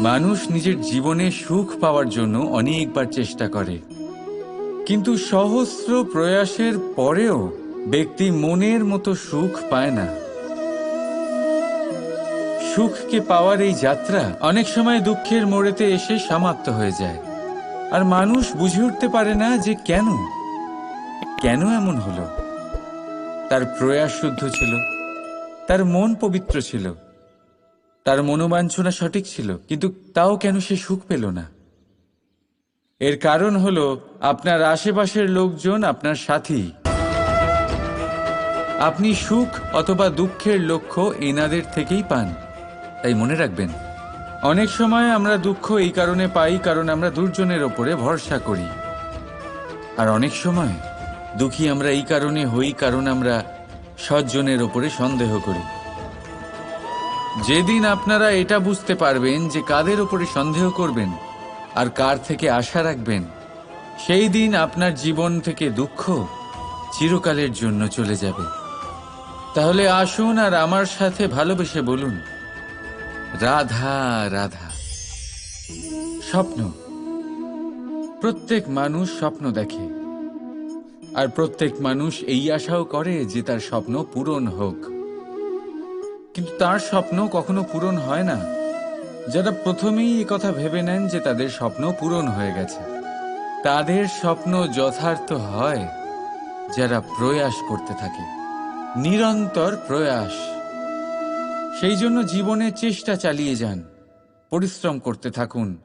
মানুষ নিজের জীবনে সুখ পাওয়ার জন্য অনেকবার চেষ্টা করে। কিন্তু সহস্র প্রয়াসের পরেও ব্যক্তি মনের মতো সুখ পায় না। সুখকে পাওয়ার এই যাত্রা অনেক সময় দুঃখের মোড়েতে এসে সমাপ্ত হয়ে যায়। আর মানুষ বুঝে উঠতে পারে না যে কেন? কেন এমন হলো? তার প্রয়াস শুদ্ধ ছিল। তার মন পবিত্র ছিল। তার মনোবাঞ্ছনা সঠিক ছিল, কিন্তু তাও কেন সে সুখ পেল না? এর কারণ হলো, আপনার আশেপাশের লোকজন আপনার সাথী। আপনি সুখ অথবা দুঃখের লক্ষ্য এনাদের থেকেই পান। তাই মনে রাখবেন, অনেক সময় আমরা দুঃখ এই কারণে পাই কারণ আমরা দুর্জনের ওপরে ভরসা করি। আর অনেক সময় দুঃখী আমরা এই কারণে হই কারণ আমরা সজ্জনের ওপরে সন্দেহ করি। যেদিন আপনারা এটা বুঝতে পারবেন যে কাদের ওপরে সন্দেহ করবেন আর কার থেকে আশা রাখবেন, সেই দিন আপনার জীবন থেকে দুঃখ চিরকালের জন্য চলে যাবে। তাহলে আসুন আর আমার সাথে ভালোবেসে বলুন, রাধা রাধা। স্বপ্ন। প্রত্যেক মানুষ স্বপ্ন দেখে। আর প্রত্যেক মানুষ এই আশাও করে যে তার স্বপ্ন পূরণ হোক। কিন্তু তার স্বপ্ন কখনো পূরণ হয় না। যারা প্রথমেই কথা ভেবে নেন যে তাদের স্বপ্ন পূরণ হয়ে গেছে। তাদের স্বপ্ন যথার্থ হয় যারা প্রয়াস করতে থাকে। নিরন্তর প্রয়াস। সেই জন্য জীবনে চেষ্টা চালিয়ে যান, পরিশ্রম করতে থাকুন,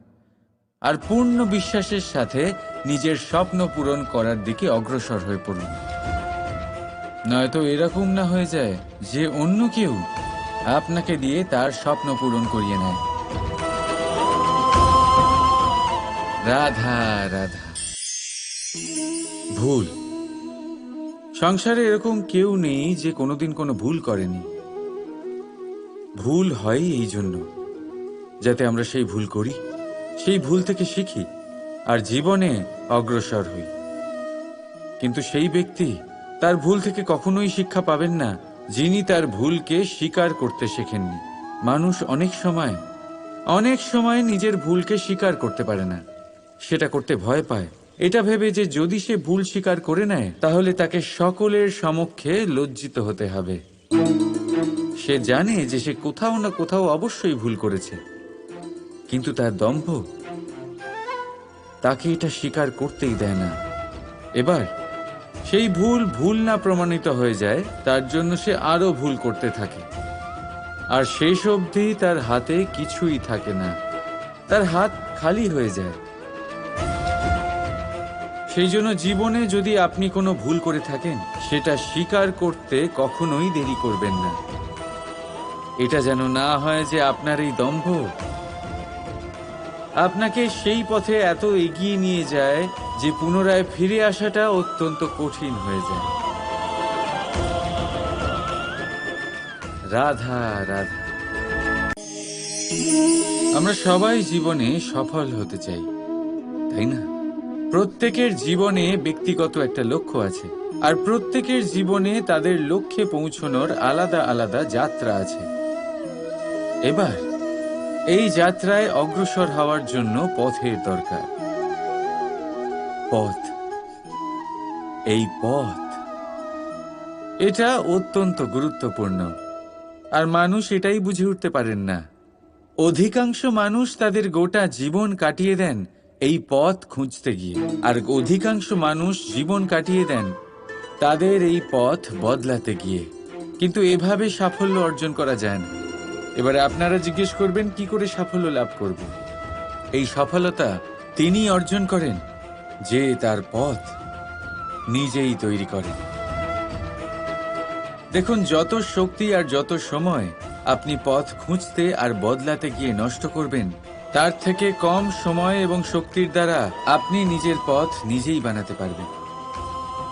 আর পূর্ণ বিশ্বাসের সাথে নিজের স্বপ্ন পূরণ করার দিকে অগ্রসর হয়ে পড়ুন। নয়তো এরকম না হয়ে যায় যে অন্য কেউ আপনাকে দিয়ে তার স্বপ্ন পূরণ করিয়ে নেয় রাধা রাধা। ভুল। সংসারে এরকম কেউ নেই যে কোনোদিন কোনো ভুল করেনি। ভুল হয় এই জন্য, যাতে আমরা সেই ভুল করি, সেই ভুল থেকে শিখি, আর জীবনে অগ্রসর হই। কিন্তু সেই ব্যক্তি তার ভুল থেকে কখনোই শিক্ষা পাবেন না যিনি তার ভুলকে স্বীকার করতে শেখেননি। মানুষ অনেক সময় অনেক সময় নিজের ভুলকে স্বীকার করতে পারে না। সেটা করতে ভয় পায়। এটা ভেবে যে যদি সে ভুল স্বীকার করে নেয়, তাহলে তাকে সকলের সমক্ষে লজ্জিত হতে হবে। সে জানে যে সে কোথাও না কোথাও অবশ্যই ভুল করেছে। কিন্তু তার দম্ভ, তাকে এটা স্বীকার করতেই দেয় না। এবার সেই ভুল ভুল না প্রমাণিত হয়ে যায়, তার জন্য সে আরও ভুল করতে থাকে। আর শেষ অবধি তার হাতে কিছুই থাকে না। তার হাত খালি হয়ে যায়। সেই জন্য জীবনে যদি আপনি কোনো ভুল করে থাকেন, সেটা স্বীকার করতে কখনোই দেরি করবেন না। এটা যেন না হয় যে আপনার এই দম্ভ। আপনাকে সেই পথে এত এগিয়ে নিয়ে যায় যে পুনরায় ফিরে আসাটা অত্যন্ত কঠিন হয়ে যায়। রাধা রাধা। আমরা সবাই জীবনে সফল হতে চাই, তাই না? প্রত্যেকের জীবনে ব্যক্তিগত একটা লক্ষ্য আছে, আর প্রত্যেকের জীবনে তাদের লক্ষ্যে পৌঁছনোর আলাদা আলাদা যাত্রা আছে। এবার, এই যাত্রায় অগ্রসর হওয়ার জন্য পথের দরকার। পথ। এই পথ। এটা অত্যন্ত গুরুত্বপূর্ণ। আর মানুষ এটাই বুঝে উঠতে পারেন না। অধিকাংশ মানুষ তাদের গোটা জীবন কাটিয়ে দেন এই পথ খুঁজতে গিয়ে। আর অধিকাংশ মানুষ জীবন কাটিয়ে দেন তাদের এই পথ বদলাতে গিয়ে। কিন্তু এভাবে সাফল্য অর্জন করা যায় না। এবারে আপনারা জিজ্ঞেস করবেন, কি করে সাফল্য লাভ করব? এই সফলতা তিনি অর্জন করেন। যে তার পথ নিজেই তৈরি করেন দেখুন, যত শক্তি আর যত সময় আপনি পথ খুঁজতে আর বদলাতে গিয়ে নষ্ট করবেন, তার থেকে কম সময় এবং শক্তির দ্বারা আপনি নিজের পথ নিজেই বানাতে পারবেন,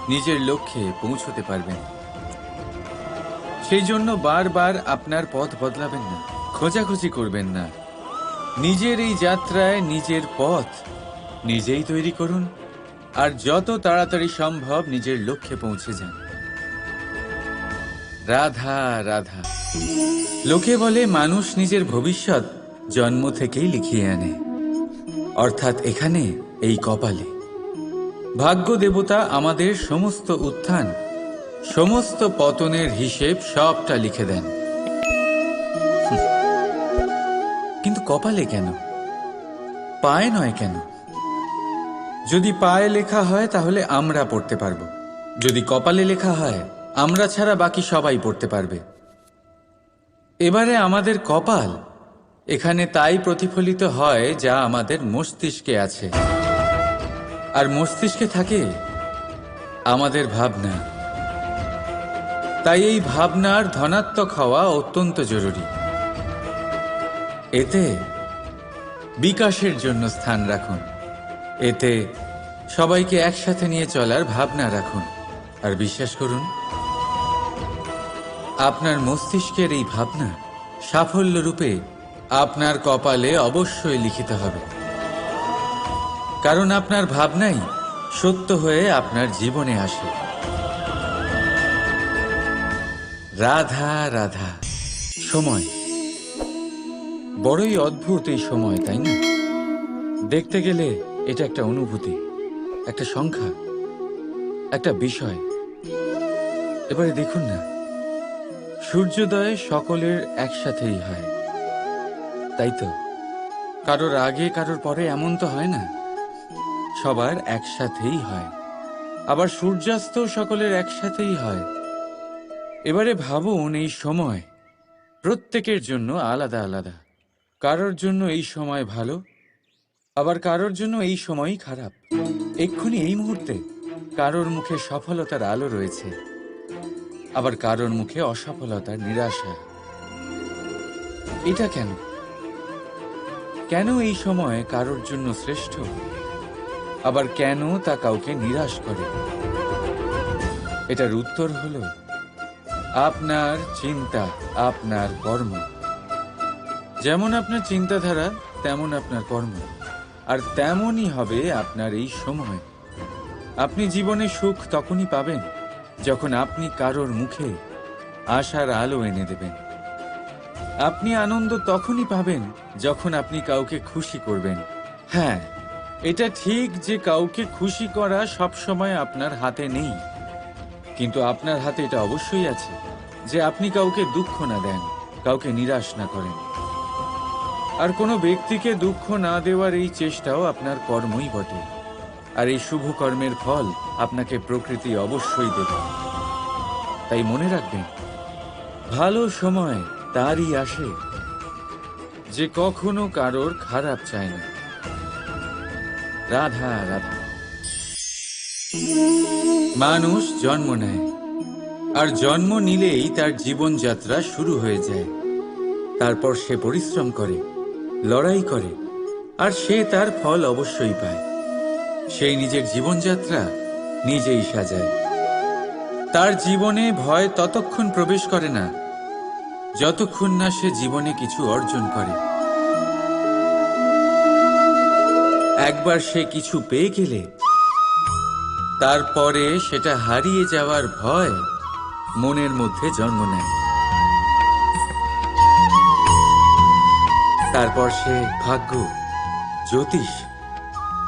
নিজের লক্ষ্যে পৌঁছতে পারবেন। সেই জন্য বারবার আপনার পথ বদলাবেন না, খোঁজাখুঁজি করবেন না। নিজের এই যাত্রায় নিজের পথ নিজেই তৈরি করুন। আর যত তাড়াতাড়ি সম্ভব নিজের লক্ষ্যে পৌঁছে যান। রাধা রাধা। লোকে বলে মানুষ নিজের ভবিষ্যৎ জন্ম থেকেই লিখিয়ে আনে। অর্থাৎ এখানে এই কপালে। ভাগ্য দেবতা আমাদের সমস্ত উত্থান, সমস্ত পতনের হিসেব সবটা লিখে দেন। কিন্তু কপালে কেন? পায়ে নয় কেন? যদি পায়ে লেখা হয়, তাহলে আমরা পড়তে পারব। যদি কপালে লেখা হয়, আমরা ছাড়া বাকি সবাই পড়তে পারবে। এবারে আমাদের কপাল, এখানে তাই প্রতিফলিত হয় যা আমাদের মস্তিষ্কে আছে। আর মস্তিষ্কে থাকে আমাদের ভাবনা। তাই এই ভাবনার ধনাত্মক হওয়া অত্যন্ত জরুরি। এতে বিকাশের জন্য স্থান রাখুন। এতে সবাইকে একসাথে নিয়ে চলার ভাবনা রাখুন। আর বিশ্বাস করুন, আপনার মস্তিষ্কের এই ভাবনা সাফল্য রূপে আপনার কপালে অবশ্যই লিখিত হবে। কারণ আপনার ভাবনাই সত্য হয়ে আপনার জীবনে আসে। রাধা রাধা, সময়। বড়ই অদ্ভুত এই সময়, তাই না? দেখতে গেলে এটা একটা অনুভূতি, একটা সংখ্যা, একটা বিষয়। এবারে দেখুন না, সূর্যোদয় সকলের একসাথেই হয়। তাই তো? কারোর আগে, কারোর পরে এমন তো হয় না। সবার একসাথেই হয়। আবার সূর্যাস্ত সকলের একসাথেই হয়। এবারে ভাবুন এই সময় প্রত্যেকের জন্য আলাদা আলাদা। কারোর জন্য এই সময় ভালো আবার কারোর জন্য এই সময়ই খারাপ। এক্ষুনি এই মুহূর্তে কারোর মুখে সফলতার আলো রয়েছে। আবার কারোর মুখে অসফলতার নিরাশা। এটা কেন? কেন এই সময় কারোর জন্য শ্রেষ্ঠ? আবার কেন তা কাউকে নিরাশ করে? এটার উত্তর হল, আপনার চিন্তা, আপনার কর্ম। যেমন আপনার চিন্তাধারা, তেমন আপনার কর্ম। আর তেমনই হবে আপনার এই সময়। আপনি জীবনে সুখ তখনই পাবেন যখন আপনি কারোর মুখে আশার আলো এনে দেবেন। আপনি আনন্দ তখনই পাবেন যখন আপনি কাউকে খুশি করবেন। হ্যাঁ এটা ঠিক যে কাউকে খুশি করা সবসময় আপনার হাতে নেই। কিন্তু আপনার হাতে এটা অবশ্যই আছে যে আপনি কাউকে দুঃখ না দেন, কাউকে নিরাশ না করেন। আর কোনো ব্যক্তিকে দুঃখ না দেওয়ার এই চেষ্টাও আপনার কর্মই বটে। আর এই শুভ কর্মের ফল আপনাকে প্রকৃতি অবশ্যই দেবে। তাই মনে রাখবেন, ভালো সময় তারই আসে, যে কখনো কারোর খারাপ চায় না। রাধা রাধা। মানুষ জন্ম নেয়, আর জন্ম নিলেই তার জীবনযাত্রা শুরু হয়ে যায়। তারপর সে পরিশ্রম করে। লড়াই করে, আর সে তার ফল অবশ্যই পায়। সেই নিজের জীবনযাত্রা নিজেই সাজায়। তার জীবনে ভয় ততক্ষণ প্রবেশ করে না, যতক্ষণ না সে জীবনে কিছু অর্জন করে। একবার সে কিছু পেয়ে গেলে, তারপরে সেটা হারিয়ে যাওয়ার ভয় মনের মধ্যে জন্ম নেয়। তারপর সে ভাগ্য, জ্যোতিষ,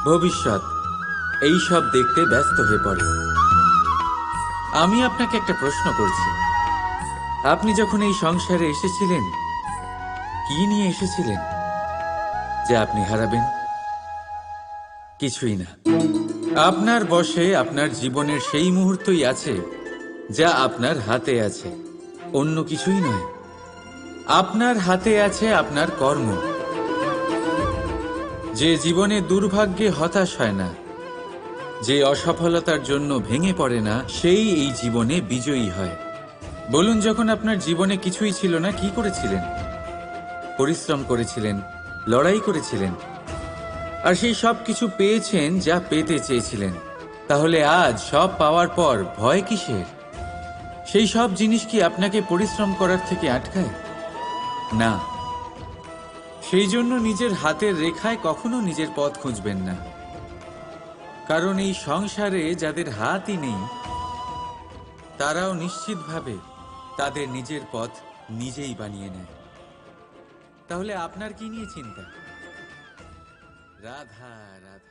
ভবিষ্যৎ, এই সব দেখতে ব্যস্ত হয়ে পড়ে। আমি আপনাকে একটা প্রশ্ন করছি। আপনি যখন এই সংসারে এসেছিলেন, কি নিয়ে এসেছিলেন, যে আপনি হারাবেন? কিছুই না। আপনার বসে আপনার জীবনের সেই মুহূর্তই আছে, যা আপনার হাতে আছে। অন্য কিছুই নয়। আপনার হাতে আছে আপনার কর্ম। যে জীবনে দুর্ভাগ্যে হতাশ হয় না, যে অসফলতার জন্য ভেঙে পড়ে না, সেই এই জীবনে বিজয়ী হয়। বলুন, যখন আপনার জীবনে কিছুই ছিল না, কি করেছিলেন? পরিশ্রম করেছিলেন, লড়াই করেছিলেন, আর সেই সব কিছু পেয়েছেন যা পেতে চেয়েছিলেন। তাহলে আজ সব পাওয়ার পর ভয় কিসের? সেই সব জিনিস কি আপনাকে পরিশ্রম করার থেকে আটকায়? না। সেই জন্য নিজের হাতের রেখায় কখনো নিজের পথ খুঁজবেন না। কারণ এই সংসারে যাদের হাতই নেই, তারাও নিশ্চিতভাবে তাদের নিজের পথ নিজেই বানিয়ে নেয়। তাহলে আপনার কি নিয়ে চিন্তা? রাধা রাধা।